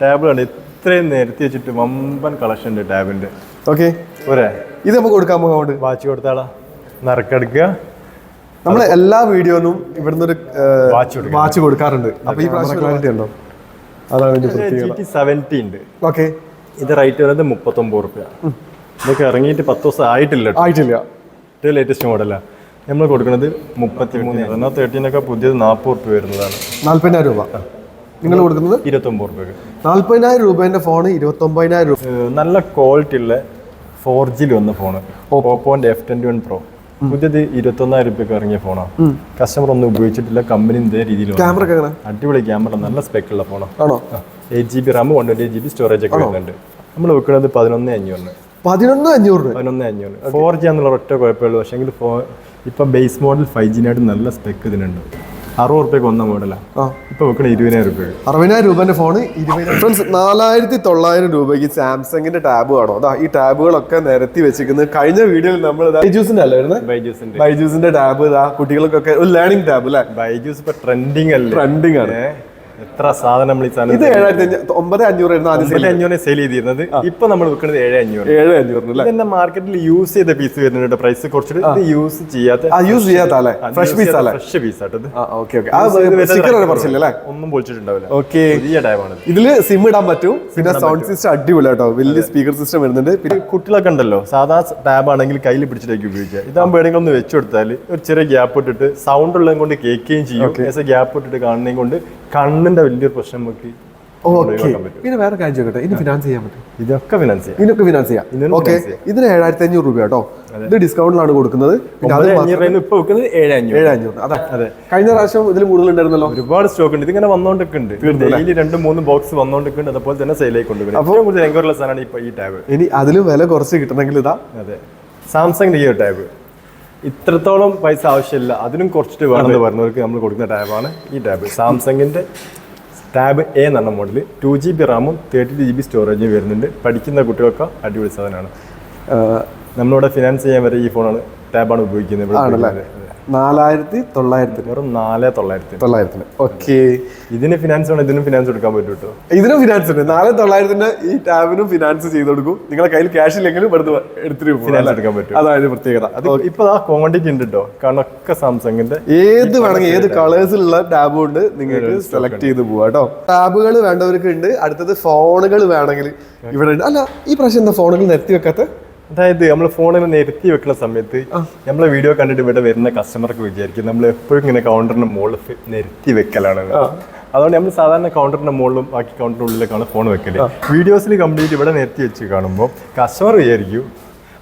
Tab ഇത്രയും നേരത്തി വെച്ചിട്ട് വമ്പൻ കളക്ഷൻ ഉണ്ട് ടാബിന്റെ ഓക്കെ ഒരേ. ഇത് നമുക്ക് കൊടുക്കാൻ പോകുന്നുണ്ട് വാച്ച് കൊടുത്താളാ. നറുക്കെടുക്കുക. നമ്മൾ എല്ലാ വീഡിയോനും ഇവിടുന്ന് ഒരു വാച്ച് വാച്ച് കൊടുക്കാറുണ്ട്. അപ്പൊ ഈ പ്രാവശ്യം ക്ലാരിറ്റി ഉണ്ടോ? അതാണ് സെവന്റി ഉണ്ട്. ഓക്കെ ഇത് റേറ്റ് വരുന്നത് മുപ്പത്തൊമ്പത് റുപ്യ ഇതൊക്കെ ഇറങ്ങിയിട്ട് പത്ത് ദിവസം ആയിട്ടില്ല. ആയിട്ടില്ല. ഏറ്റവും ലേറ്റസ്റ്റ് മോഡലാ നമ്മൾ കൊടുക്കുന്നത് മുപ്പത്തി മൂന്ന് തേർട്ടീനൊക്കെ പുതിയത് നാൽപ്പത് റുപ്യ വരുന്നതാണ്. നാല്പതിനായിരം രൂപ. നിങ്ങൾ കൊടുക്കുന്നത്? ഇരുപത്തൊമ്പത് രൂപ നാല്പതിനായിരം രൂപേന്റെ ഫോൺ ഇരുപത്തി ഒമ്പതിനായിരം രൂപ നല്ല ക്വാളിറ്റി ഉള്ള ഫോർ ജിയിൽ വന്ന ഫോണ്. ഓപ്പോന്റെ എഫ് ട്വന്റി വൺ പ്രോ പുതിയത് ഇരുപത്തൊന്നായിരം രൂപയ്ക്ക് ഇറങ്ങിയ ഫോണാണ് കസ്റ്റമർ ഒന്നും ഉപയോഗിച്ചിട്ടില്ല കമ്പനി ഇതേ രീതിയിൽ ക്യാമറ അടിപൊളി ക്യാമറ നല്ല സ്പെക്ക് ഉള്ള ഫോണാണ് ആണോ? Eight G B RAM one twenty G B storage ഒക്കെ വരുന്നുണ്ട്. നമ്മൾ വെക്കുന്നത് പതിനൊന്ന് അഞ്ഞൂറിന്. പതിനൊന്ന് അഞ്ഞൂറ് പതിനൊന്ന് അഞ്ഞൂറ്. ഫോർ ജി എന്നുള്ള ഒറ്റ കുഴപ്പമുള്ളൂ പക്ഷേ എങ്കിൽ ഇപ്പം ബേസ് മോഡൽ ഫൈവ് ജിനായിട്ട് നല്ല സ്പെക്ക് ഇതിനുണ്ട്. അറുപത് റുപ്യക്ക് വന്ന മോഡലാണ് ഇപ്പൊ വെക്കണ ഇരുപതിനായിരം രൂപ അറുപതിനായിരം രൂപന്റെ ഫോൺ ഇരുപതിനായിരം. ഫ്രണ്ട്സ് നാലായിരത്തി തൊള്ളായിരം രൂപയ്ക്ക് സാംസങ്ങിന്റെ ടാബ് കാണോ. അതാ ഈ ടാബുകളൊക്കെ നിരത്തി വെച്ചിരിക്കുന്നത് കഴിഞ്ഞ വീഡിയോയിൽ നമ്മൾ ബൈജൂസിന്റെ അല്ലേ വരുന്നത് ബൈജൂസിന്റെ. ബൈജൂസിന്റെ ടാബ് ഇതാ കുട്ടികൾക്കൊക്കെ ഒരു ലേണിംഗ് ടാബ് അല്ലേ? ബൈജൂസ് ഇപ്പൊ ട്രെൻഡിങ് അല്ലേ? ട്രെൻഡിങ് ആണ്? എത്ര സാധനം ഇത് ഏഴായിരത്തി ഒമ്പത് അഞ്ഞൂറായിരുന്നു ആദ്യം അഞ്ഞൂറിനെ സെയിൽ ചെയ്തിരുന്നത്. ഇപ്പൊ നമ്മൾ വിൽക്കുന്നത് ഏഴ് അഞ്ഞൂറ്. ഏഴ് അഞ്ഞൂറിന് എന്റെ മാർക്കറ്റിൽ യൂസ് ചെയ്ത പീസ് വരുന്നുണ്ട് പ്രൈസ് കുറച്ചിട്ട് ഇത് യൂസ് ചെയ്യാത്ത യൂസ് ചെയ്യാത്ത അല്ലേ ഫ്രഷ് പീസ് അല്ലേ ഫ്രഷ് പീസ് ആട്ടത് ഓക്കെ ഓക്കെ ആ സ്റ്റിക്കർ ഒരു പറച്ചില്ല അല്ലേ? ഒന്നും പൊളിച്ചിട്ടുണ്ടാവില്ല. ഓക്കെ വലിയ ടൈമാണ് ഇതിൽ സിം ഇടാൻ പറ്റും. പിന്നെ സൗണ്ട് സിസ്റ്റം അടിപൊളി കേട്ടോ. വലിയ സ്പീക്കർ സിസ്റ്റം വരുന്നുണ്ട്. പിന്നെ കുട്ടികളൊക്കെ ഉണ്ടല്ലോ. സാധാ ടാബ് ആണെങ്കിൽ കയ്യിൽ പിടിച്ചിട്ടേക്ക് ഉപയോഗിക്കുക. ഇതാകുമ്പോൾ എവിടെയെങ്കിലും ഒന്ന് വെച്ചു കൊടുത്താൽ ഒരു ചെറിയ ഗ്യാപ്പ് ഇട്ടിട്ട് സൗണ്ട് ഉള്ളതും കൊണ്ട് കേൾക്കുകയും ചെയ്യും. ഗ്യാപ്പ് ഇട്ടിട്ട് കാണുന്നതും കൊണ്ട് കണ്ണിന്റെ വലിയൊരു പ്രശ്നം നമുക്ക് ഓക്കെ. പിന്നെ വേറെ കാര്യം ചോദിക്കട്ടെ? ഇനി ഫിനാൻസ് ചെയ്യാൻ പറ്റും ഇതൊക്കെ ഫിനാൻസ് ചെയ്യാം. ഇതിനൊക്കെ ഫിനാൻസ് ചെയ്യാം. ഓക്കെ. ഇതിന് ഏഴായിരത്തി അഞ്ഞൂറ് രൂപ കേട്ടോ ഇത് ഡിസ്കൗണ്ടിലാണ് കൊടുക്കുന്നത്. പിന്നെ അത് ഇപ്പൊ വെക്കുന്നത് അതെ. അതെ. കഴിഞ്ഞ പ്രാവശ്യം ഇതിൽ കൂടുതൽ ഉണ്ടായിരുന്നല്ലോ? ഒരുപാട് സ്റ്റോക്ക് ഉണ്ട്. ഇതിങ്ങനെ വന്നോണ്ടൊക്കെ ഡെയിലി രണ്ട് മൂന്ന് ബോക്സ് വന്നോണ്ടിരിക്കുന്നുണ്ട് അതുപോലെ തന്നെ സെയിലേക്ക് കൊണ്ടുവരും അപ്പോൾ കൂടുതൽ എൻക്വയറുള്ള സാധനമാണ് ഇപ്പൊ ഈ ടാബ് ഇനി അതിലും വില കുറച്ച് കിട്ടണമെങ്കിൽ ഇതാ. അതെ. സാംസങ്ങിന്റെ ഈ ടാബ് ഇത്രത്തോളം പൈസ ആവശ്യമില്ല. അതിനും കുറച്ചിട്ട് വേണമെന്ന് പറഞ്ഞവർക്ക് നമ്മൾ കൊടുക്കുന്ന ടാബാണ് ഈ ടാബ് സാംസങ്ങിന്റെ ടാബ് എ എന്ന് പറഞ്ഞ മോഡൽ ടു ജി ബി റാമും തേർട്ടി ജി ബി സ്റ്റോറേജും വരുന്നുണ്ട്. പഠിക്കുന്ന കുട്ടികൾക്ക് അടിപൊളി സാധനമാണ്. നമ്മളിവിടെ ഫിനാൻസ് ചെയ്യാൻ വരെ ഈ ഫോണാണ് ടാബാണ് ഉപയോഗിക്കുന്നത്. നാലായിരത്തി തൊള്ളായിരത്തി വെറും നാല് തൊള്ളായിരത്തി തൊള്ളായിരത്തിന്. ഓക്കെ. ഇതിന് ഫിനാൻസ് വേണം ഇതിനും ഫിനാൻസ് എടുക്കാൻ പറ്റും കേട്ടോ ഇതിനും ഫിനാൻസ് ഉണ്ട്. നാല് തൊള്ളായിരത്തിന്റെ ഈ ടാബിനും ഫിനാൻസ് ചെയ്ത് കൊടുക്കും. നിങ്ങളെ കയ്യിൽ ക്യാഷ് ഇല്ലെങ്കിലും ഇവിടുന്ന് എടുത്തിട്ട് ഫിനാൻസ് എടുക്കാൻ പറ്റും. അതാണ് പ്രത്യേകത. അത് ഇപ്പൊ ആ ക്വാണ്ടിറ്റി ഉണ്ട് കേട്ടോ കാരണം ഒക്കെ സാംസങ്ങിന്റെ ഏത് വേണമെങ്കിൽ ഏത് കളേഴ്സിലുള്ള ടാബും ഉണ്ട് നിങ്ങൾക്ക് സെലക്ട് ചെയ്ത് പോവാ കേട്ടോ ടാബുകൾ വേണ്ടവർക്ക് ഉണ്ട്. അടുത്തത് ഫോണുകൾ വേണമെങ്കിൽ ഇവിടെ ഉണ്ട്. അല്ല ഈ പ്രാവശ്യം എന്താ ഫോണുകൾ നിരത്തി വെക്കാത്ത? അതായത് നമ്മൾ ഫോണിൽ നിരത്തി വെക്കുന്ന സമയത്ത് നമ്മളെ വീഡിയോ കണ്ടിട്ട് ഇവിടെ വരുന്ന കസ്റ്റമർക്ക് വിചാരിക്കും നമ്മൾ എപ്പോഴും ഇങ്ങനെ കൗണ്ടറിന്റെ മുകളിൽ നിരത്തി വെക്കലാണ് അതുകൊണ്ട് നമ്മൾ സാധാരണ കൗണ്ടറിന്റെ മുകളിലും ബാക്കി കൗണ്ടറിന്റെ ഉള്ളിലേക്കാണ് ഫോൺ വെക്കൽ. വീഡിയോസിൽ കംപ്ലീറ്റ് ഇവിടെ നിരത്തി വെച്ച് കാണുമ്പോൾ കസ്റ്റമർ വിചാരിക്കും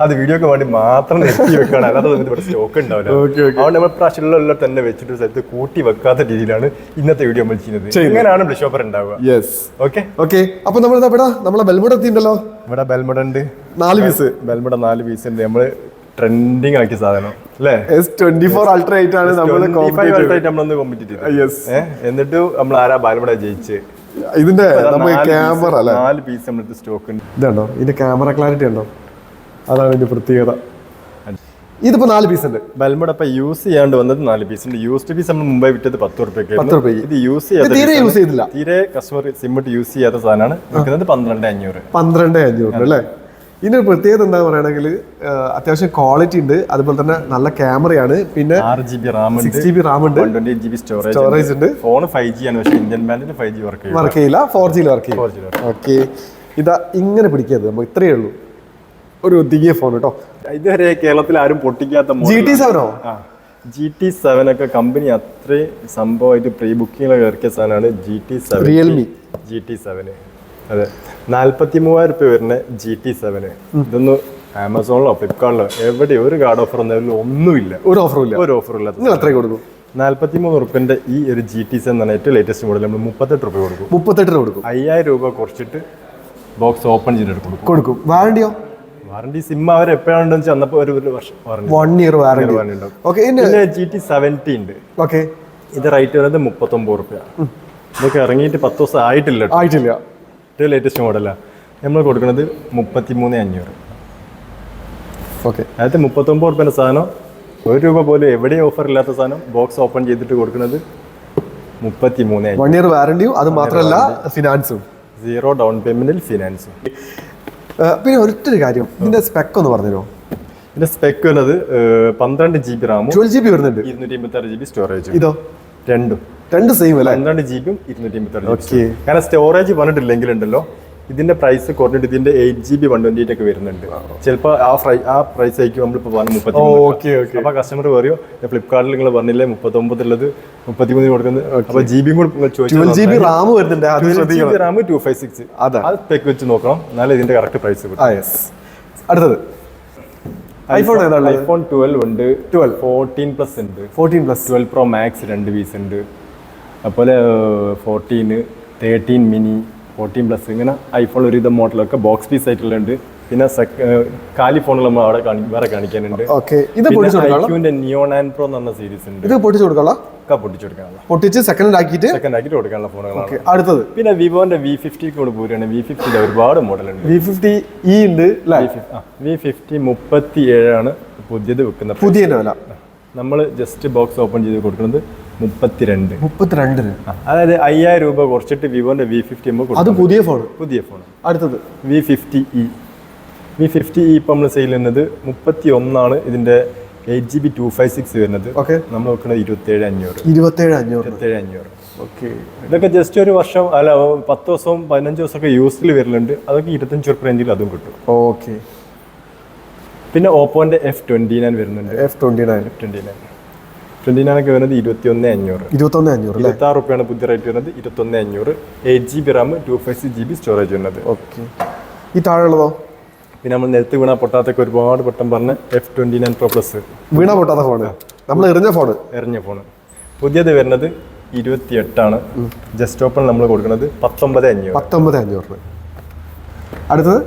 അത് വീഡിയോക്ക് വേണ്ടി മാത്രം നിരത്തി വെക്കാണ്. അല്ലാതെ അതിന് ഇവിടെ സ്റ്റോക്ക് ഉണ്ടാവില്ല. അതുകൊണ്ട് നമ്മൾ പ്രാവശ്യമുള്ള തന്നെ വെച്ചിട്ട് സ്ഥലത്ത് കൂട്ടി വെക്കാത്ത രീതിയിലാണ് ഇന്നത്തെ വീഡിയോ നമ്മൾ ചെയ്യുന്നത്. ഇങ്ങനെയാണ് ബ്ലഷോപ്പർ ഉണ്ടാവുക. യെസ് ഓക്കെ ഓക്കെ അപ്പൊ നമ്മൾ ഇവിടെ നമ്മളെ ബെൽമുട എത്തിയിട്ടുണ്ടല്ലോ. ഇവിടെ ബെൽമുട ഉണ്ട്. നാല് പീസ് ബെൽമുട നാല് പീസ് ഉണ്ട്. നമ്മൾ ട്രെൻഡിങ് ആക്കിയ സാധനം. അല്ലേ? S twenty four ultra eight ആണ് നമ്മൾ നമ്മളൊന്ന് കോമ്പറ്റീറ്റ് യെസ് എന്നിട്ട് നമ്മൾ ആരാ ബാലമുട ജയിച്ച്? ഇതിന്റെ നമുക്ക് ക്യാമറ അല്ലേ? നാല് പീസ് നമ്മൾ സ്റ്റോക്ക് ഉണ്ട്. ഇതുണ്ടോ? ഇതിന്റെ ക്യാമറ ക്ലാരിറ്റി ഉണ്ടോ? അതാണ് ഇതിന്റെ പ്രത്യേകത. ഇതിപ്പോ നാല് പീസ് ഉണ്ട്. ബെൽമുട ഇപ്പൊ യൂസ് ചെയ്യാണ്ട് വന്നത് നാല് പീസ് ഉണ്ട്. യൂസ്ഡ് പീസ് നമ്മൾ മുമ്പേ വിറ്റത് പത്ത് റുപ്യക്ക് പത്ത് റുപ്യ ഇത് യൂസ് ചെയ്യാതെ ചെയ്യാത്ത തീരെ യൂസ് ചെയ്തില്ല. തീരെ കസ്റ്റമർ സിമ്മിട്ട് യൂസ് ചെയ്യാത്ത സാധനമാണ്. വിൽക്കുന്നത് പന്ത്രണ്ട് അഞ്ഞൂറ്. പന്ത്രണ്ട് അഞ്ഞൂറ് അല്ലേ? ഇതിന്റെ പ്രത്യേകത എന്താ പറയുകയാണെങ്കിൽ അത്യാവശ്യം ക്വാളിറ്റി ഉണ്ട്. അതുപോലെ തന്നെ നല്ല ക്യാമറയാണ് പിന്നെ ആറ് G B RAM six G B RAM ഉണ്ട്. Twenty G B storage storage ഉണ്ട്. ഫോൺ ഫൈവ് ജി ആണ് പക്ഷേ ഇന്ത്യൻ ബാൻഡിന് ഫൈവ് ജി വർക്ക് വർക്ക് ചെയ്യില്ല ഫോർ ജിയിൽ വർക്ക് ചെയ്യും. ഓക്കെ ഇതാ ഇങ്ങനെ പിടിക്കരുത്. നമുക്ക് ഇത്രയേ ഉള്ളൂ. ഒരു ഒതുങ്ങിയ ഫോൺ കേട്ടോ ഇതുവരെ കേരളത്തിൽ ആരും പൊട്ടിക്കാത്ത ജി ടി സെവനോ ജി ടി സെവൻ ഒക്കെ കമ്പനി അത്രയും സംഭവമായിട്ട് പ്രീ ബുക്കിങ്ങിലൊക്കെ ഇറക്കിയ സാധനമാണ് G T seven Realme G T seven അതെ. നാല്പത്തി മൂവായിരം രൂപ വരുന്ന ജി ടി സെവന് ഇതൊന്നും ആമസോണിലോ ഫ്ലിപ്കാർട്ടിലോ എവിടെ ഒരു കാർഡ് ഓഫർ ഒന്നും ഒന്നുമില്ല. ഒരു ഓഫറും ഇല്ല. ഒരു ഓഫർ ഇല്ല നിങ്ങൾ എത്രയും കൊടുക്കും? നാൽപ്പത്തി മൂന്ന് റുപ്യന്റെ ഈ ഒരു ജി ടി സെവൻ എന്നാണ് ഏറ്റവും ലേറ്റസ്റ്റ് മോഡൽ നമ്മൾ മുപ്പത്തെട്ട് രൂപ കൊടുക്കും. മുപ്പത്തെട്ട് രൂപ കൊടുക്കും. അയ്യായിരം രൂപ കുറച്ചിട്ട് ബോക്സ് ഓപ്പൺ ചെയ്തിട്ട് കൊടുക്കും. കൊടുക്കും. വാറണ്ടിയോ വാറണ്ടി സിം അവർ എപ്പോഴാണെന്ന് വെച്ചാൽ അന്നപ്പോൾ ഒരു ഒരു വർഷം വൺ ഇയർ വാറണ്ടി വാറണ്ടി ഉണ്ടാവും. ഓക്കെ പിന്നെ ജി ടി സെവന്റി ഉണ്ട്. ഓക്കെ ഇത് റേറ്റ് വരുന്നത് മുപ്പത്തൊമ്പത് റുപ്യ. ഇതൊക്കെ ഇറങ്ങിയിട്ട് പത്ത് ദിവസം ആയിട്ടില്ല. ആയിട്ടില്ല. ഏറ്റവും ലേറ്റസ്റ്റ് മോഡലാണ് നമ്മൾ കൊടുക്കുന്നത് മുപ്പത്തി മൂന്ന് അഞ്ഞൂറ്. ഓക്കെ അതായത് മുപ്പത്തൊമ്പത് റുപ്യന്റെ സാധനം ഒരു രൂപ പോലും എവിടെയും ഓഫർ ഇല്ലാത്ത സാധനം ബോക്സ് ഓപ്പൺ ചെയ്തിട്ട് കൊടുക്കുന്നത് മുപ്പത്തി മൂന്ന് വൺ ഇയർ വാറണ്ടിയും അത് മാത്രമല്ല ഫിനാൻസും സീറോ ഡൗൺ പേയ്മെന്റിൽ ഫിനാൻസും പിന്നെ ഒരൊറ്റൊരു കാര്യം ഇതിന്റെ സ്പെക്ക് ഒന്ന് പറഞ്ഞുതരുമോ? ഇതിന്റെ സ്പെക്ക് വരുന്നത് പന്ത്രണ്ട് ജി ബി റാമും ട്വൽവ് ജി ബി വരുന്നുണ്ട്. ഇരുന്നൂറ്റി അമ്പത്തി ആറ് ജി ബി സ്റ്റോറേജ് ഇതോ? രണ്ടും. രണ്ട് സെയിം അല്ലേ? പന്ത്രണ്ട് ജി ബിയും ഇരുന്നൂറ്റി അമ്പത്തി Okay. കാരണം സ്റ്റോറേജ് പറഞ്ഞിട്ടില്ലെങ്കിൽ ഉണ്ടല്ലോ. ഇതിന്റെ പ്രൈസ് കുറഞ്ഞിട്ട് ഇതിന്റെ eight G B one twenty eight ഒക്കെ വരുന്നുണ്ട്. ചിലപ്പോൾ ആ ഫ്രൈ ആ പ്രൈസ് ആയിരിക്കും നമ്മളിപ്പോൾ പറഞ്ഞ മുപ്പത്തി ഓക്കെ ഓക്കെ അപ്പോൾ കസ്റ്റമർ പറയോ ഫ്ലിപ്കാർട്ടിൽ നിങ്ങൾ പറഞ്ഞില്ലേ മുപ്പത്തൊമ്പതുള്ളത് മുപ്പത്തിമൂന്ന് കൊടുക്കുന്നത്? അപ്പൊ ജി ബിയും കൂടെ ചോദിച്ചു ജി ബി റാം വരുന്നുണ്ട്. റാം ടു ഫൈവ് സിക്സ് അതാ. അത് സ്പെക്ക് വെച്ച് നോക്കണം. എന്നാലേ ഇതിന്റെ കറക്റ്റ് പ്രൈസ് യെസ് അടുത്തത്. ഐഫോൺ ഏതാണ് ഐഫോൺ ട്വൽവ് ഉണ്ട്. 12. ഫോർട്ടീൻ പ്ലസ് ഉണ്ട്. Fourteen plus twelve pro max രണ്ട് പീസ് ഉണ്ട്. അതുപോലെ fourteen thirteen mini fourteen plus ഇങ്ങനെ ഐഫോൺ ഒരുവിധം മോഡലൊക്കെ ബോക്സ് പീസ് ആയിട്ടുള്ളുണ്ട് പിന്നെ കാലി ഫോണുകൾ നമ്മൾ അവിടെ വേറെ കാണിക്കാനുണ്ട്. ഓക്കെ. ഇത് ഐക്യൂന്റെ നിയോൺ ആൻഡ് പ്രോ എന്ന് പറഞ്ഞ സീരീസ് ഉണ്ട്. ഇത് പൊട്ടിച്ചു കൊടുക്കാനുള്ള പൊട്ടിച്ചു കൊടുക്കാനുള്ള പൊട്ടിച്ച് സെക്കൻഡ് ആക്കിയിട്ട്? സെക്കൻഡ് ആക്കിയിട്ട് കൊടുക്കാനുള്ള ഫോണുകളാണ് അടുത്തത്. പിന്നെ വിവോന്റെ വി ഫിഫ്റ്റി കൂടെ പോരുകയാണ് വി ഫിഫ്റ്റിയുടെ ഒരുപാട് മോഡലുണ്ട് വി ഫിഫ്റ്റി ഇ ഉണ്ട് വി ഫിഫ്റ്റി മുപ്പത്തി ഏഴാണ് പുതിയത് വെക്കുന്നത് പുതിയ നമ്മൾ ജസ്റ്റ് ബോക്സ് ഓപ്പൺ ചെയ്ത് കൊടുക്കുന്നത് മുപ്പത്തിരണ്ട്. മുപ്പത്തിരണ്ടിന്? അതായത് അയ്യായിരം രൂപ കുറച്ചിട്ട് വിവോന്റെ വി ഫിഫ്റ്റി അത് പുതിയ ഫോൺ പുതിയ ഫോൺ അടുത്തത്? V fifty E V fifty E ഇപ്പം നമ്മൾ സെയിൽ ചെയ്യുന്നത് മുപ്പത്തി ഒന്നാണ് ഇതിന്റെ eight G B two five six വരുന്നത്. ഓക്കെ നമ്മൾ നോക്കുന്നത് ഇരുപത്തേഴ് അഞ്ഞൂറ്. ഇരുപത്തേഴ് അഞ്ഞൂറ്. ഇരുപത്തേഴ് അഞ്ഞൂറ്. ഓക്കെ ഇതൊക്കെ ജസ്റ്റ് ഒരു വർഷം അല്ല പത്ത് ദിവസവും പതിനഞ്ച് ദിവസമൊക്കെ യൂസിൽ വരുന്നുണ്ട്. അതൊക്കെ ഇരുപത്തഞ്ച് ഉറുപ്പ് റേഞ്ചിൽ അതും കിട്ടും. ഓക്കെ പിന്നെ ഓപ്പോന്റെ എഫ് ട്വന്റി നയൻ വരുന്നുണ്ട്. F twenty nine twenty nine twenty nine ഒക്കെ വരുന്നത് ഇരുപത്തി ഒന്ന് അഞ്ഞൂറ്. ഇരുപത്തൊന്ന് അഞ്ഞൂറ് അല്ലേ? ഇരുപത്തി ആറ് റുപ്യാണ് പുതിയ റേറ്റ് വരുന്നത് ഇരുപത്തൊന്ന് അഞ്ഞൂറ്. Eight G B RAM two five six G B storage വരുന്നത്. ഓക്കെ ഈ താഴെയുള്ളതോ? പിന്നെ നമ്മൾ നിലത്ത് വീണ പൊട്ടാത്തൊക്കെ ഒരുപാട് വട്ടം പറഞ്ഞ F twenty nine pro plus വീണ പൊട്ടാത്ത ഫോണ് നമ്മൾ എറിഞ്ഞ ഫോൺ എറിഞ്ഞ ഫോൺ പുതിയത് വരുന്നത് ഇരുപത്തി എട്ടാണ് ജസ്റ്റ് ഓപ്പൺ നമ്മൾ കൊടുക്കുന്നത് പത്തൊമ്പത് അഞ്ഞൂറ്. പത്തൊമ്പത് അഞ്ഞൂറ്. അടുത്തത്?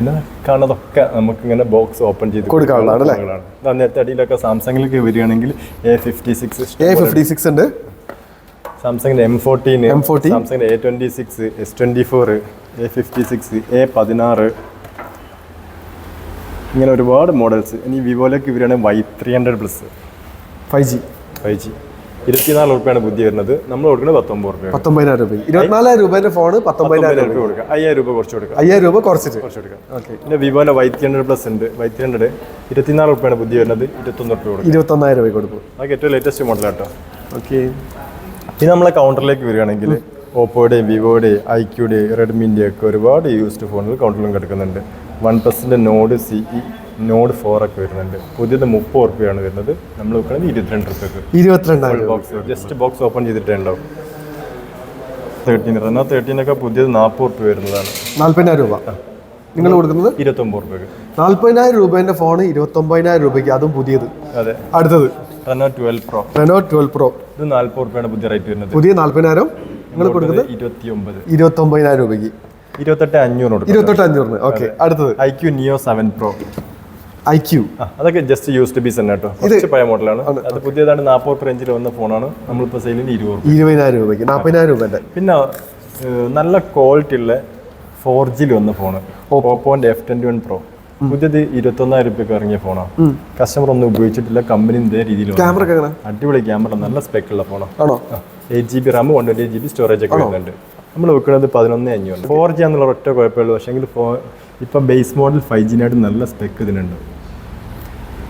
പിന്നെ കാണുന്നതൊക്കെ നമുക്ക് ഇങ്ങനെ ബോക്സ് ഓപ്പൺ ചെയ്ത് കൊടുക്കാനുള്ളതാണ് അല്ലേ? ഫോണുകളാണ്. ദാ നേരത്തെ അടിയിലൊക്കെ സാംസങ്ങിൽ വരികയാണെങ്കിൽ A fifty six A fifty six ഉണ്ട്. സാംസങ്ങിന്റെ എം ഫോർട്ടീൻ M14. സാംസങ്ങിന്റെ A twenty six S twenty four A fifty six A പതിനാറ്. ഇങ്ങനെ ഒരുപാട് മോഡൽസ് ഇനി വിവോയിലേക്ക് വരികയാണെങ്കിൽ Y three hundred plus five G five G ഇരുപത്തിനാല് റുപ്യാണ് ബുദ്ധി വരുന്നത്. നമ്മൾ കൊടുക്കുന്നത് പത്തൊമ്പത് റുപ്യ പത്തൊമ്പതിനായിരം രൂപ. ഇരുപത്തിനാലായിരം രൂപയുടെ ഫോൺ പത്തൊമ്പതിനായിരം രൂപ. കൊടുക്കുക. അയ്യായിരം രൂപ കുറച്ച് കൊടുക്കുക. അയ്യായിരം രൂപ കുറച്ചിട്ട്. കുറച്ച് കൊടുക്കുക. ഓക്കെ പിന്നെ വിവോന്റെ വൈ ത്രീ ഹൺഡ്രഡ് പ്ലസ് ഉണ്ട്. വൈ ത്രീ ഹൺഡ്രഡ് ഇരുപത്തിനാല് റുപ്യാണ് ബുദ്ധി വരുന്നത്. ഇരുപത്തൊന്ന് റുപ്യ കൊടുക്കുക. ഇരുപത്തൊന്നായിരം രൂപ കൊടുക്കും. അതൊക്കെ ഏറ്റവും ലേറ്റസ്റ്റ് മോഡൽ കേട്ടോ ഓക്കെ ഇനി നമ്മളെ കൗണ്ടറിലേക്ക് വരികയാണെങ്കിൽ ഓപ്പോയുടെയും വിവോയുടെയും ഐക്യുടെയും റെഡ്മിന്റെ ഒക്കെ ഒരുപാട് യൂസ്ഡ് ഫോണുകൾ കൗണ്ടറിലും കിടക്കുന്നുണ്ട്. One പ്ലസിന്റെ Nord C E Nord four ഒക്കെ വരുന്നുണ്ട്. പുതിയത് മുപ്പത് റുപ്യാണ് വരുന്നത്. നമ്മൾ വെക്കണത് ഇരുപത്തിരണ്ട് റുപ്യക്ക് ഇരുപത്തിരണ്ടായിരം രൂപ ബോക്സ് ജസ്റ്റ് ബോക്സ് ഓപ്പൺ ചെയ്തിട്ടുണ്ടാവും തേർട്ടീൻ എന്നാൽ തേർട്ടീനൊക്കെ പുതിയത് നാൽപ്പത് റുപ്യ വരുന്നതാണ്. നാല്പതിനായിരം രൂപ. നിങ്ങൾ കൊടുക്കുന്നത്? ഇരുപത്തൊമ്പത് റുപ്യക്ക് നാല്പതിനായിരം രൂപേന്റെ ഫോൺ ഇരുപത്തൊമ്പതിനായിരം രൂപയ്ക്ക്. അതും പുതിയത്. അതെ. അടുത്തത്. Reno twelve pro Reno twelve pro ഇത് നാൽപ്പത് റുപ്യാണ് പുതിയ റേറ്റ് വരുന്നത്. പുതിയ നാല്പതിനായിരം നിങ്ങൾ കൊടുക്കുന്നത്? ഇരുപത്തി ഒമ്പത് ഇരുപത്തൊമ്പതിനായിരം രൂപയ്ക്ക്. ഇരുപത്തെട്ട് അഞ്ഞൂറ് ഇരുപത്തെട്ട് അഞ്ഞൂറിന്. ഓക്കെ അടുത്തത്. IQOO neo seven pro iQOO അതൊക്കെ ജസ്റ്റ് യൂസ്ഡ് പീസ് തന്നെ കേട്ടോ കുറച്ച് പഴയ മോഡലാണ്. അത് പുതിയതാണ് നാൽപ്പത് റേഞ്ചിൽ വന്ന ഫോണാണ്. നമ്മളിപ്പോൾ സെയിലിന് ഇരുപത് രൂപ ഇരുപതിനായിരം രൂപയ്ക്ക് നാൽപ്പതിനായിരം രൂപേന്റെ. പിന്നെ നല്ല ക്വാളിറ്റി ഉള്ള ഫോർ ജിയിൽ വന്ന ഫോണ്. ഓപ്പോന്റെ എഫ് ട്വന്റി വൺ പ്രോ പുതിയത് ഇരുപത്തൊന്നായിരം രൂപയ്ക്ക് ഇറങ്ങിയ ഫോണാണ്. കസ്റ്റമർ ഒന്നും ഉപയോഗിച്ചിട്ടില്ല. കമ്പനി ഇതേ രീതിയിൽ ക്യാമറ അടിപൊളി ക്യാമറ നല്ല സ്പെക്ക് ഉള്ള ഫോണാണ് ആണോ? Eight G B RAM one twenty G B storage ഒക്കെ വരുന്നുണ്ട്. നമ്മൾ വെക്കുന്നത് പതിനൊന്ന് അഞ്ഞൂറ്. ഫോർ ജി എന്നുള്ള ഒറ്റ കുഴപ്പമുള്ളൂ പക്ഷേ എങ്കിൽ ഫോ ഇപ്പം ബേസ് മോഡൽ ഫൈവ് ജിനായിട്ട് നല്ല സ്പെക്ക് ഇതിനുണ്ട്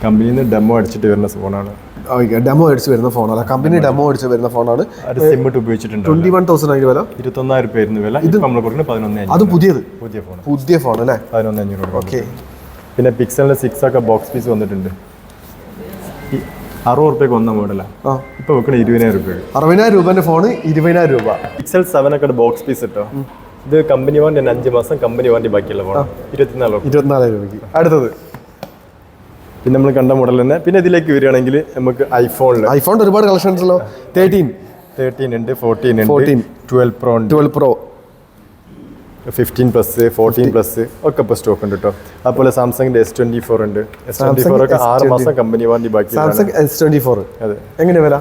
കമ്പനിയിൽ നിന്ന് ഡെമോ അടിച്ചിട്ട് വരുന്ന ഫോണാണ് ഡെമോ അടിച്ച് വരുന്ന ഫോണാണ് കമ്പനി ഡെമോ അടിച്ച്. വരുന്ന ഫോണാണ് സിം ഇട്ട് ഉപയോഗിച്ചിട്ടുണ്ട് ട്വന്റി വൺ തൗസൻഡ് ആയിരുന്നു വില. ഇരുപത്തൊന്നായിരം രൂപ ആയിരുന്നു വില. ഇത് നമ്മൾ കൊടുക്കുന്നത് പതിനൊന്ന് അത് പുതിയത്? പുതിയ ഫോൺ പുതിയ ഫോൺ അല്ലേ? പതിനൊന്ന് അഞ്ഞൂറ് ഓക്കെ. പിന്നെ പിക്സലിന്റെ സിക്സ് ഒക്കെ ബോക്സ് പീസ് വന്നിട്ടുണ്ട്. അറുപത് റുപ്യക്ക് വന്ന മോഡലാണ് ഇപ്പൊ വെക്കണ ഇരുപതിനായിരം രൂപ അറുപതിനായിരം രൂപന്റെ ഫോണ് ഇരുപതിനായിരം രൂപ. പിക്സൽ സെവൻ ഒക്കെ ബോക്സ് പീസ് ഇട്ടോ? ഇത് കമ്പനി വാണ്ടി അഞ്ച് മാസം കമ്പനി വാണ്ടി ബാക്കിയുള്ള ഫോൺ ഇരുപത്തിനാല് ഇരുപത്തിനാലായിരം രൂപയ്ക്ക്. അടുത്തത്. പിന്നെ നമ്മൾ കണ്ട മോഡൽ തന്നെ. പിന്നെ ഇതിലേക്ക് വരികയാണെങ്കിൽ നമുക്ക് ഐഫോണിൽ ഐഫോണിന്റെ ഒരുപാട് കളക്ഷൻസ് ഉള്ളോ തേർട്ടീൻ തേർട്ടീൻ ഉണ്ട് ഫോർട്ടീൻ ഉണ്ട് 14. Twelve pro twelve pro fifteen plus fourteen plus ഒക്കെ ഇപ്പോൾ സ്റ്റോക്ക് ഉണ്ട് കേട്ടോ അതുപോലെ സാംസങ്ങിന്റെ എസ് ട്വന്റി ഫോർ ഉണ്ട്. എസ് ട്വന്റി ഫോർ ഒക്കെ ആറ് മാസം കമ്പനി വാണ്ടി ബാക്കി സാംസങ് എസ് ട്വന്റി ഫോർ അതെ. എങ്ങനെ വില?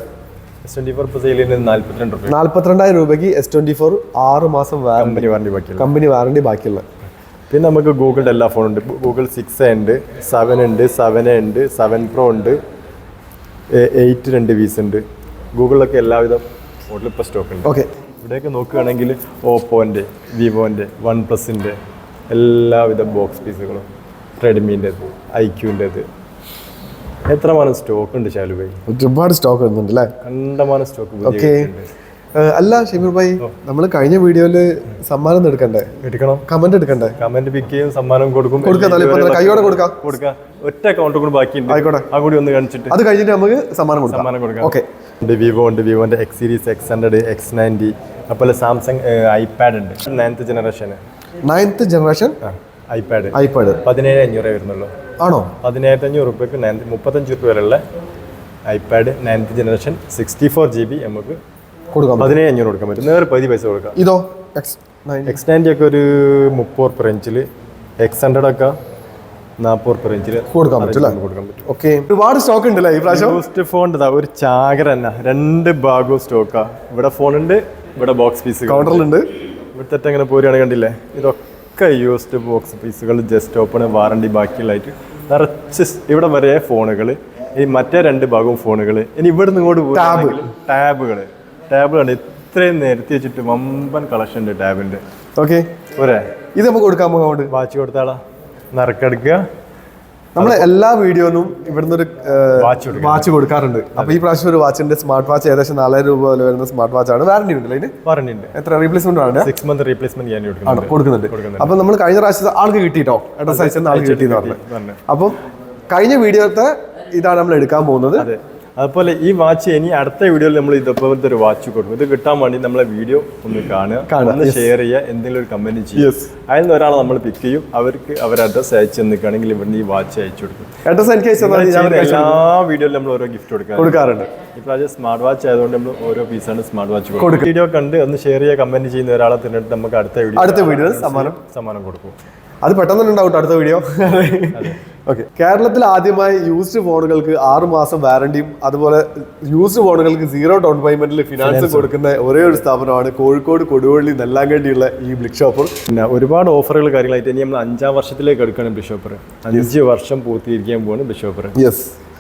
എസ് ട്വന്റി ഫോർ ഇപ്പോൾ സെയിൽ ചെയ്യുന്നത് നാല്പത്തിരണ്ട് രൂപ നാല്പത്തിരണ്ടായിരം രൂപയ്ക്ക് എസ് ട്വന്റി ഫോർ ആറ് മാസം വാറണ്ടി കമ്പനി വാറണ്ടി ബാക്കിയുള്ള കമ്പനി വാറണ്ടി ബാക്കിയുള്ള പിന്നെ നമുക്ക് ഗൂഗിളിന്റെ എല്ലാ ഫോണും ഉണ്ട്. ഗൂഗിൾ സിക്സ് ഉണ്ട് സെവൻ ഉണ്ട് സെവൻ ഉണ്ട് സെവൻ പ്രോ ഉണ്ട് എയ്റ്റ് രണ്ട് വീസ് ഉണ്ട്. ഗൂഗിളിലൊക്കെ എല്ലാവിധ മോഡലും ഇപ്പോൾ സ്റ്റോക്ക് ഉണ്ട്. ഓക്കെ ഇവിടെയൊക്കെ നോക്കുകയാണെങ്കിൽ ഓപ്പോന്റെ വിവോന്റെ വൺ പ്ലസിന്റെ എല്ലാവിധ ബോക്സ് പീസുകളും റെഡ്മീന്റെത് ഐക്യൂന്റെത് എത്രമാനം സ്റ്റോക്ക് ഉണ്ട് ശാലുഭായി ഒരുപാട് സ്റ്റോക്ക് ഉണ്ട് അല്ലേ കണ്ടമാനം സ്റ്റോക്ക് ഓക്കെ. അല്ല ഷമീർ ഭായി നമ്മൾ കഴിഞ്ഞ വീഡിയോയിൽ സമ്മാനം എടുക്കണ്ടേ? എടുക്കണം. കമന്റ് എടുക്കണ്ടേ? കമന്റ് പിക്ക് ചെയ്യും സമ്മാനം കൊടുക്കും. കൊടുക്കാം കൈയോടെ കൊടുക്കാം. കൊടുക്കാം. ഒറ്റ അക്കൗണ്ട് കൂടി ബാക്കിയുണ്ട്. ആയിക്കോട്ടെ. ആ കൂടി ഒന്ന് കാണിച്ചിട്ട്. അത് കഴിഞ്ഞിട്ട് നമുക്ക് സമ്മാനം കൊടുക്കാം. സമ്മാനം കൊടുക്കാം. ഓക്കെ. ഉണ്ട് വിവോ ഉണ്ട് വിവോന്റെ X series X hundred X ninety അതുപോലെ സാംസങ് ഐപാഡ് ഉണ്ട്. Ninth generation ninth generation iPad iPad പതിനേഴ് അഞ്ഞൂറേ വരുന്നുള്ളൂ. ആണോ? പതിനേഴ് അഞ്ഞൂറ് റുപ്യക്ക് നയൻ മുപ്പത്തഞ്ച് റുപ്യ വരെയുള്ള iPad ninth generation sixty four G B നമുക്ക് കൊടുക്കാം പതിനേഴ് അഞ്ഞൂറ് കൊടുക്കാൻ പറ്റും. നേരെ പതി പൈസ കൊടുക്കാം. ഇതോ? എക്സ് എക്സ് നയന്റി ഒക്കെ ഒരു മുപ്പത് റുപ്യ റേഞ്ചിൽ എക്സ് ഹൺഡ്രഡ് ഒക്കെ നാൽപ്പത് റുപ്യ റേഞ്ചിൽ കൊടുക്കാൻ പറ്റും അല്ലേ? കൊടുക്കാൻ പറ്റും. ഓക്കെ ഒരുപാട് സ്റ്റോക്ക് ഉണ്ടല്ലേ ഈ പ്രാവശ്യം? ബൂസ്റ്റ് ഫോൺ ഒരു ചാകര തന്നെ. രണ്ട് ഭാഗവും സ്റ്റോക്കാ ഇവിടെ ഫോൺ ഉണ്ട് ഇവിടെ ബോക്സ് പീസ് കൗണ്ടറിലുണ്ട് ഇവിടുത്തെ അങ്ങനെ പോരുകയാണ് കണ്ടില്ലേ? ഇതൊക്കെ യൂസ്ഡ് ബോക്സ് പീസുകൾ ജസ്റ്റ് ഓപ്പൺ വാറണ്ടി ബാക്കിയുള്ളതായിട്ട് നിറച്ച് ഇവിടെ വരെ ഫോണുകൾ ഈ മറ്റേ രണ്ട് ഭാഗവും ഫോണുകൾ ഇനി ഇവിടെ നിന്ന് ഇങ്ങോട്ട് ടാബ് ടാബുകൾ ടാബുകളുണ്ട് ഇത്രയും നിരത്തി വെച്ചിട്ട് വമ്പൻ കളക്ഷൻ ഉണ്ട് ടാബിന്റെ ഓക്കെ പോരെ ഇത് നമുക്ക് കൊടുക്കാൻ പോകാം വാച്ച് കൊടുത്താളാ. നറുക്കെടുക്കുക. നമ്മൾ എല്ലാ വീഡിയോനും ഇവിടുന്ന് ഒരു വാച്ച് കൊടുക്കാറുണ്ട്. അപ്പൊ ഈ പ്രാവശ്യം ഒരു വാച്ചിന്റെ സ്മാർട്ട് വാച്ച് ഏകദേശം നാലായിരം രൂപ വില വരുന്ന സ്മാർട്ട് വാച്ച് ആണ് വാറണ്ടി ഉണ്ടല്ലോ ഇതിന്? ഉണ്ട്. എത്ര റീപ്ലേസ്മെന്റ് ആണ്? സിക്സ് മന്ത് റീപ്ലേസ്മെന്റ് ആണ് കൊടുക്കുന്നുണ്ട്. അപ്പൊ നമ്മൾ കഴിഞ്ഞ പ്രാവശ്യം ആൾക്ക് കിട്ടിയിട്ടോ? അഡ്രസ് അയച്ചെന്ന് ആൾക്ക് കിട്ടിയെന്ന് പറഞ്ഞു. പറഞ്ഞു അപ്പം കഴിഞ്ഞ വീഡിയോത്തെ ഇതാണ് നമ്മൾ എടുക്കാൻ പോകുന്നത്. അതുപോലെ ഈ വാച്ച് ഇനി അടുത്ത വീഡിയോയിൽ നമ്മൾ ഇതുപോലത്തെ ഒരു വാച്ച് കൊടുക്കും. ഇത് കിട്ടാൻ വേണ്ടി നമ്മളെ വീഡിയോ ഒന്ന് കാണുക. ഒന്ന് ഷെയർ ചെയ്യുക. എന്തെങ്കിലും ഒരു കമന്റ് ചെയ്യും അതിൽ നിന്ന് ഒരാളെ നമ്മൾ പിക്ക് ചെയ്യും. അവർക്ക് അവരുടെ അഡ്രസ് അയച്ചു നിൽക്കുകയാണെങ്കിൽ ഇവിടുന്ന് ഈ വാച്ച് അയച്ചു കൊടുക്കും. അഡ്രസ് എനിക്ക് എല്ലാ വീഡിയോയിലും നമ്മൾ ഓരോ ഗിഫ്റ്റ് കൊടുക്കാം കൊടുക്കാറുണ്ട്. ഇപ്രാവശ്യം സ്മാർട്ട് വാച്ച് ആയതുകൊണ്ട് നമ്മൾ ഓരോ പീസാണ് സ്മാർട്ട് വാച്ച് കൊടുക്കും. വീഡിയോ കണ്ട് ഒന്ന് ഷെയർ ചെയ്യുക കമന്റ് ചെയ്യുന്ന ഒരാളെ തിരഞ്ഞെടുത്ത് നമുക്ക് അടുത്ത വീഡിയോ അടുത്ത വീഡിയോ സമ്മാനം. സമ്മാനം കൊടുക്കും. അത് പെട്ടെന്ന് തന്നെ ഉണ്ടാവും അടുത്ത വീഡിയോ ഓക്കെ കേരളത്തിൽ ആദ്യമായി യൂസ്ഡ് ഫോണുകൾക്ക് ആറ് മാസം വാറണ്ടിയും അതുപോലെ യൂസ്ഡ് ഫോണുകൾക്ക് സീറോ ഡൗൺ പേയ്മെന്റിൽ ഫിനാൻസ് കൊടുക്കുന്ന ഒരേ ഒരു സ്ഥാപനമാണ് കോഴിക്കോട് കൊടുവള്ളി നെല്ലാങ്കണ്ടിയുള്ള ഈ ബ്ലിക് ഷോപ്പർ പിന്നെ ഒരുപാട് ഓഫറുകൾ കാര്യങ്ങളായിട്ട് ഇനി നമ്മൾ അഞ്ചാം വർഷത്തിലേക്ക് എടുക്കുകയാണ് ബിഷോപ്പർ അഞ്ച് വർഷം പൂർത്തീകരിക്കാൻ പോവാണ് ബിഷോപ്പർ യെസ്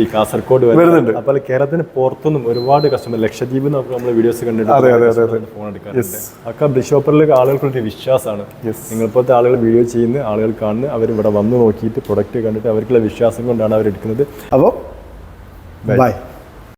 ഈ കാസർഗോഡ് വരുന്നുണ്ട്. അപ്പോൾ കേരളത്തിന് പുറത്തുനിന്നും ഒരുപാട് കസ്റ്റമർ ലക്ഷദ്വീപ് നമ്മൾ വീഡിയോസ് കണ്ടിട്ട്. ഫോൺ എടുക്കാറുണ്ട്. ഒക്കെ ബിഷോപ്പറിലേക്ക് ആളുകൾക്കൊരു വിശ്വാസമാണ്. നിങ്ങളിപ്പോഴത്തെ ആളുകൾ വീഡിയോ ചെയ്യുന്ന ആളുകൾ കാണുന്നു അവർ ഇവിടെ വന്ന് നോക്കിയിട്ട് പ്രൊഡക്റ്റ് കണ്ടിട്ട് അവർക്കുള്ള വിശ്വാസം കൊണ്ടാണ് അവർ എടുക്കുന്നത് അപ്പോൾ ബൈ